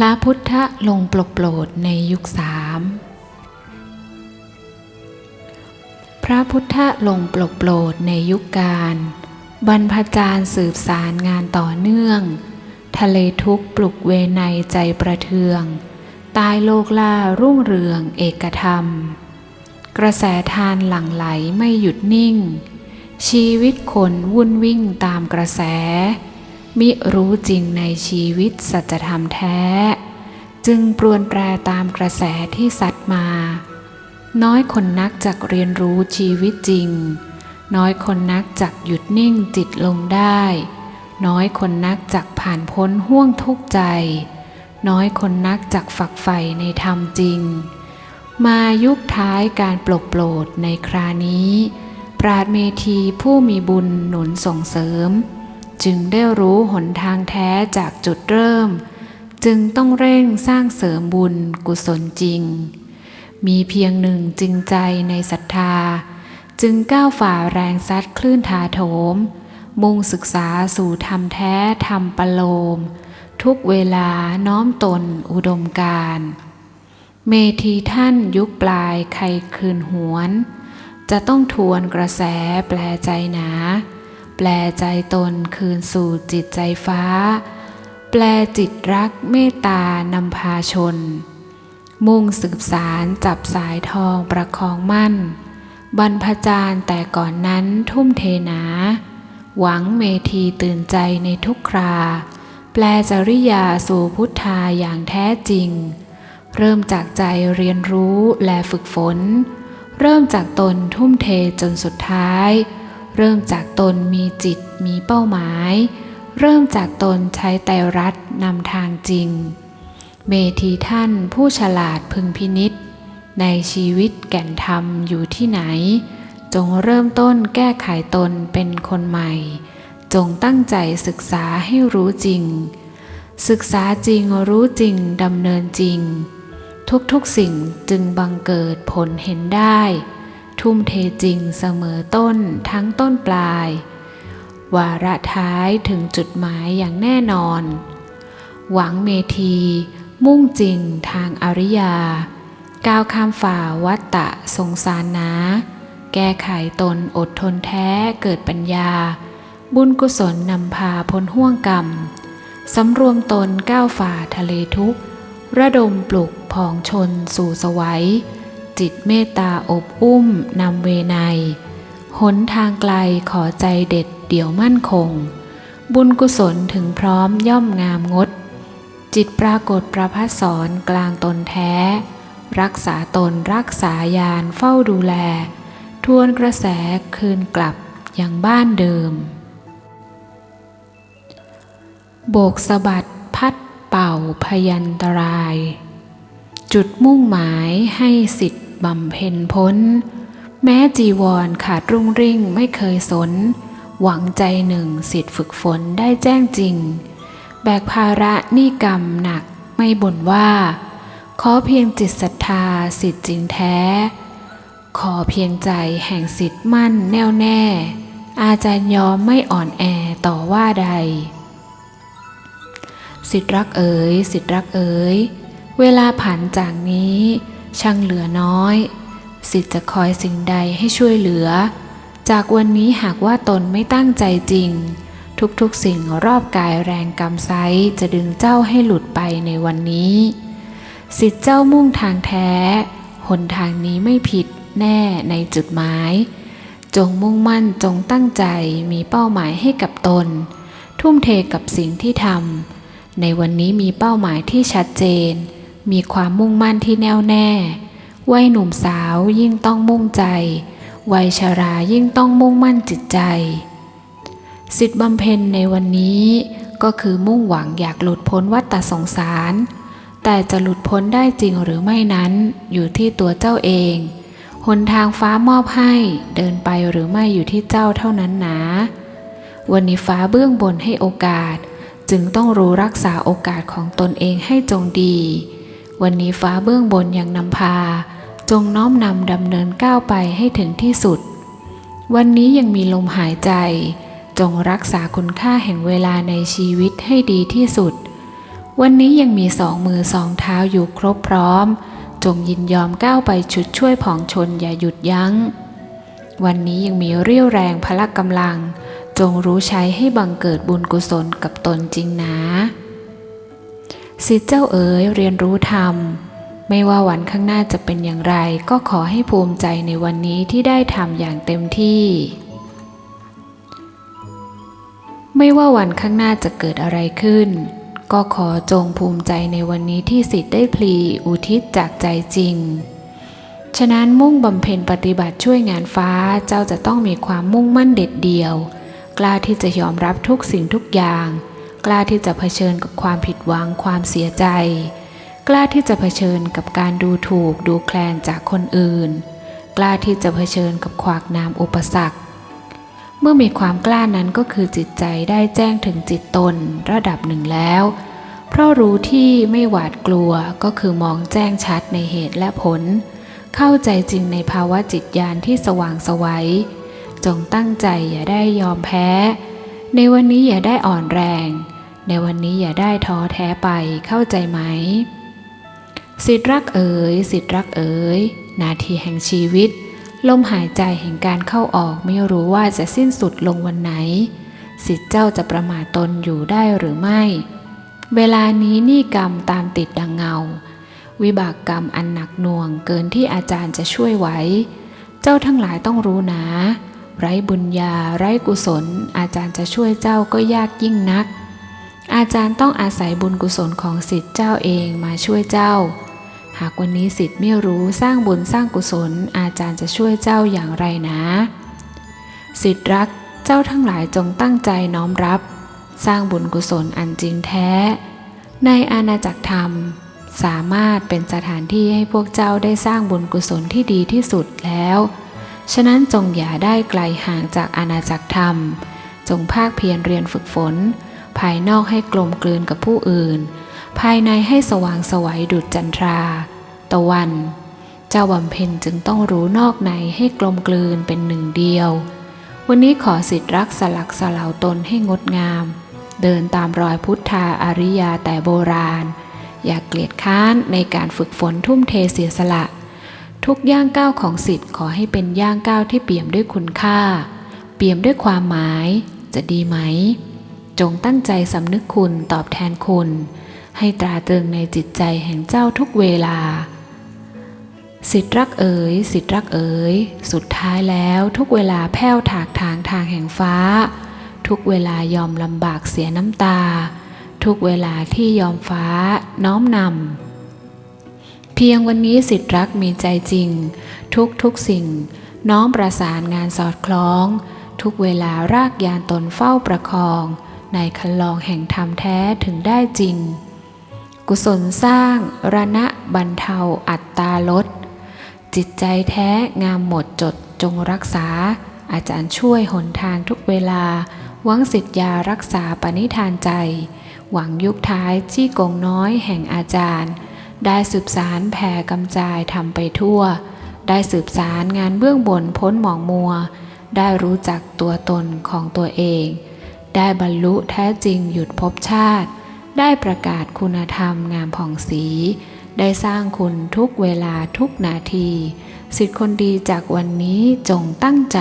พระพุทธลงปลกโปรดในยุคสามพระพุทธลงปลกโปรดในยุคการ บรรพจารย์สืบสารงานต่อเนื่อง ทะเลทุกปลุกเวในใจประเทือง ตายโลกล่ารุ่งเรืองเอกธรรม กระแสทานหลั่งไหลไม่หยุดนิ่ง ชีวิตคนวุ่นวิ่งตามกระแส มิรู้จริงในชีวิตสัจธรรมแท้ จึงปรวนแปรตามกระแสที่สัตว์มา น้อยคนนักจักเรียนรู้ชีวิตจริง น้อยคนนักจักหยุดนิ่งจิตลงได้ น้อยคนนักจักผ่านพ้นห่วงทุกข์ใจ น้อยคนนักจักฝักใฝ่ในธรรมจริง มายุคท้ายการปลกโปรดในครานี้ ปราดเมธีผู้มีบุญหนุนส่งเสริม จึงได้รู้หนทางแท้จากจุดเริ่ม จึงต้องเร่งสร้างเสริมบุญกุศลจริง มีเพียงหนึ่งจริงใจในศรัทธา จึงก้าวฝ่าแรงซัดคลื่นถาโถม มุ่งศึกษาสู่ธรรมแท้ธรรมปโลม ทุกเวลาน้อมตนอุดมการเมธีท่านยุคปลายใครคืนหวน จะต้องทวนกระแสแปลใจหนา แปลใจตนคืนสู่จิตใจฟ้า แปลจิตรักเมตตานำพาชน มุ่งสืบสารจับสายทองประคองมั่น บรรพจารย์แต่ก่อนนั้นทุ่มเทหนา หวังเมธีตื่นใจในทุกครา แปลจริยาสู่พุทธาอย่างแท้จริง เริ่มจากใจเรียนรู้และฝึกฝน เริ่มจากตนทุ่มเทจนสุดท้าย เริ่มจากตนมีจิตมีเป้าหมาย เริ่มจากตนใช้ไตรรัตน์นำทางจริง เมธีท่านผู้ฉลาดพึงพินิษในชีวิตแก่นธรรมอยู่ที่ไหน จงเริ่มต้นแก้ไขตนเป็นคนใหม่ จงตั้งใจศึกษาให้รู้จริง ศึกษาจริงรู้จริงดำเนินจริง ทุกๆสิ่งจึงบังเกิดผลเห็นได้ ทุ่มเทจริงเสมอต้นทั้งต้นปลาย วาระท้ายถึงจุดหมายอย่างแน่นอน หวังเมธี มุ่งจริงทางอริยา ก้าวข้ามฝ่าวัตตะสงสารนาแก้ไขตนอดทนแท้เกิดปัญญา บุญกุศลนำพาพ้นห่วงกรรมสำรวมตนก้าวฝ่าทะเลทุกข์ ระดมปลุกผองชนสู่สวัย จิตเมตตาอบอุ้มนำเวไนหนทางไกลขอใจเด็ดเดี่ยวมั่นคง บุญกุศลถึงพร้อมย่อมงามงด จิตปรากฏประพัสสอนกลางตนแท้ รักษาตนรักษายานเฝ้าดูแล ทวนกระแสคืนกลับยังบ้านเดิม โบกสะบัดพัดเป่าพยันตราย จุดมุ่งหมายให้สิทธิ บำเพ็ญพ้น แม้จีวรขาดรุ่งริ่งไม่เคยสน หวังใจหนึ่งสิทธิฝึกฝนได้แจ้งจริง แบกภาระนี่กรรมหนักไม่บ่นว่า ขอเพียงจิตศรัทธาสิทธิจริงแท้ ขอเพียงใจแห่งสิทธิมั่นแน่วแน่ อาจารย์ยอมไม่อ่อนแอต่อว่าใด สิทธิรักเอ๋ยสิทธิรักเอ๋ยเวลาผ่านจากนี้ ช่างเหลือน้อย สิทธิ์จะคอยสิ่งใดให้ช่วยเหลือ จากวันนี้หากว่าตนไม่ตั้งใจจริง ทุกๆสิ่งรอบกายแรงกำไซจะดึงเจ้าให้หลุดไปในวันนี้ สิทธิ์เจ้ามุ่งทางแท้ หนทางนี้ไม่ผิดแน่ในจุดหมาย จงมุ่งมั่นจงตั้งใจมีเป้าหมายให้กับตน ทุ่มเทกับสิ่งที่ทำในวันนี้มีเป้าหมายที่ชัดเจน มีความมุ่งมั่นที่แน่วแน่ วัยหนุ่มสาวยิ่งต้องมุ่งใจ วัยชารายิ่งต้องมุ่งมั่นจิตใจ สิทธิบำเพ็ญในวันนี้ก็คือมุ่งหวังอยากหลุดพ้นวัฏฏสงสาร แต่จะหลุดพ้นได้จริงหรือไม่นั้นอยู่ที่ตัวเจ้าเอง หนทางฟ้ามอบให้เดินไปหรือไม่อยู่ที่เจ้าเท่านั้นหนา วันนี้ฟ้าเบื้องบนให้โอกาส จึงต้องรู้รักษาโอกาสของตนเองให้จงดี วันนี้ฟ้าเบื้องบนยังนำพา จงน้อมนำดำเนินก้าวไปให้ถึงที่สุด วันนี้ยังมีลมหายใจ จงรักษาคุณค่าแห่งเวลาในชีวิตให้ดีที่สุด วันนี้ยังมีสองมือสองเท้าอยู่ครบพร้อม จงยินยอมก้าวไปชุดช่วยผองชนอย่าหยุดยัง้ง วันนี้ยังมีเรี่ยวแรงพละกำลัง จงรู้ใช้ให้บังเกิดบุญกุศลกับตนจริงนะ สิทธิเจ้าเอ๋ยเรียนรู้ธรรม ไม่ว่าวันข้างหน้าจะเป็นอย่างไร ก็ขอให้ภูมิใจในวันนี้ที่ได้ทำอย่างเต็มที่ ไม่ว่าวันข้างหน้าจะเกิดอะไรขึ้น ก็ขอจงภูมิใจในวันนี้ที่สิทธิ์ได้พลีอุทิศจากใจจริง ฉะนั้นมุ่งบำเพ็ญปฏิบัติช่วยงานฟ้าเจ้าจะต้องมีความมุ่งมั่นเด็ดเดี่ยว กล้าที่จะยอมรับทุกสิ่งทุกอย่าง กล้าที่จะเผชิญกับความผิดหวังความเสียใจ กล้าที่จะเผชิญกับการดูถูกดูแคลนจากคนอื่น กล้าที่จะเผชิญกับขวากน้ำอุปสรรค เมื่อมีความกล้านั้นก็คือจิตใจได้แจ้งถึงจิตตนระดับหนึ่งแล้ว เพราะรู้ที่ไม่หวาดกลัวก็คือมองแจ้งชัดในเหตุและผล เข้าใจจริงในภาวะจิตญาณที่สว่างสวัยจงตั้งใจอย่าได้ยอมแพ้ ในวันนี้อย่าได้อ่อนแรง ในวันนี้อย่าได้ท้อแท้ไปเข้าใจไหม สิทธิรักเอ๋ยสิทธิรักเอ๋ยนาทีแห่งชีวิต ลมหายใจแห่งการเข้าออกไม่รู้ว่าจะสิ้นสุดลงวันไหน สิทธิเจ้าจะประมาทตนอยู่ได้หรือไม่ เวลานี้นี่กรรมตามติดดังเงา วิบากกรรมอันหนักหน่วงเกินที่อาจารย์จะช่วยไว้ เจ้าทั้งหลายต้องรู้นะ ไร้บุญญา ไร้กุศล อาจารย์จะช่วยเจ้าก็ยากยิ่งนัก อาจารย์ต้องอาศัยบุญกุศลของสิทธิ์เจ้าเองมาช่วยเจ้า หากวันนี้สิทธิ์ไม่รู้สร้างบุญสร้างกุศล อาจารย์จะช่วยเจ้าอย่างไรนะสิทธิ์รักเจ้าทั้งหลายจงตั้งใจน้อมรับ สร้างบุญกุศลอันจริงแท้ ในอาณาจักรธรรม สามารถเป็นสถานที่ให้พวกเจ้าได้สร้างบุญกุศลที่ดีที่สุดแล้ว ฉะนั้นจงอย่าได้ไกลห่างจากอาณาจักรธรรม จงภาคเพียรเรียนฝึกฝน ภายนอกให้กลมกลืนกับผู้อื่น ภายในให้สว่างสวัยดุจจันทรา ตะวัน เจ้าบำเพ็ญจึงต้องรู้นอกในให้กลมกลืนเป็นหนึ่งเดียว วันนี้ขอสิทธิ์รักสลักสลาวตนให้งดงาม เดินตามรอยพุทธาอริยาแต่โบราณ อย่าเกลียดค้านในการฝึกฝนทุ่มเทเสียสละ ทุกย่างก้าวของสิทธิ์ขอให้เป็นย่างก้าวที่เปี่ยมด้วยคุณค่า เปี่ยมด้วยความหมายจะดีไหม จงตั้งใจสำนึกคุณตอบแทนคุณ ให้ตราตรึงในจิตใจแห่งเจ้าทุกเวลา สิทธิรักเอ๋ย สิทธิรักเอ๋ย สุดท้ายแล้วทุกเวลาแผ้วถากทางทางแห่งฟ้า ทุกเวลายอมลำบากเสียน้ำตา ทุกเวลาที่ยอมฟ้าน้อมนำเพียงวันนี้สิทธิรักมีใจจริง ทุกทุกสิ่ง น้อมประสานงานสอดคล้อง ทุกเวลารากยานตนเฝ้าประคอง ในคันลองแห่งธรรมแท้ถึงได้จริง กุศลสร้างระณะบรรเทาอัตตาลด จิตใจแท้งามหมดจดจงรักษา อาจารย์ช่วยหนทางทุกเวลา หวังสิทธยารักษาปณิธานใจ หวังยุคท้ายที่กงน้อยแห่งอาจารย์ ได้สืบสารแผ่กำจายทำไปทั่ว ได้สืบสารงานเบื้องบนพ้นหมองมัว ได้รู้จักตัวตนของตัวเอง ได้บรรลุแท้จริงหยุดภพชาติ ได้ประกาศคุณธรรมงามผ่องสี ได้สร้างคุณทุกเวลาทุกนาที สิทธิคนดีจากวันนี้จงตั้งใจ